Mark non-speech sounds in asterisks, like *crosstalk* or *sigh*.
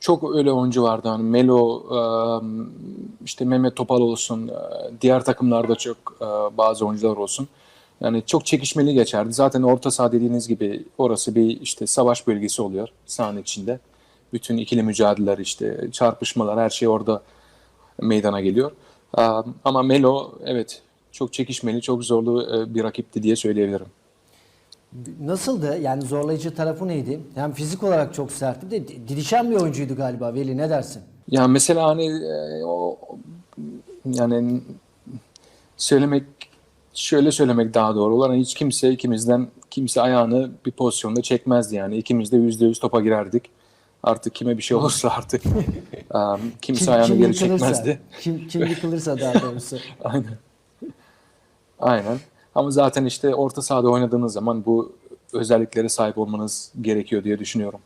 çok öyle oyuncu vardı. Hani Melo, işte Mehmet Topal olsun, diğer takımlarda çok bazı oyuncular olsun. Yani çok çekişmeli geçerdi. Zaten orta saha dediğiniz gibi orası bir işte savaş bölgesi oluyor sahanın içinde. Bütün ikili mücadeleler işte çarpışmalar her şey orada meydana geliyor. Ama Melo evet çok çekişmeli, çok zorlu bir rakipti diye söyleyebilirim. Nasıldı? Yani zorlayıcı tarafı neydi? Hem fizik olarak çok sertti. Bir de didişen bir oyuncuydu galiba Veli ne dersin? Ya mesela hani e, o yani söylemek şöyle söylemek daha doğru olur. Hani hiç kimse ikimizden kimse ayağını bir pozisyonda çekmezdi yani. İkimiz de yüzde yüz topa girerdik. Artık kime bir şey olursa artık um, *laughs* kimse ayağını geri çekmezdi. Kim, kim yıkılırsa daha doğrusu. *laughs* Aynen. Aynen. Ama zaten işte orta sahada oynadığınız zaman bu özelliklere sahip olmanız gerekiyor diye düşünüyorum.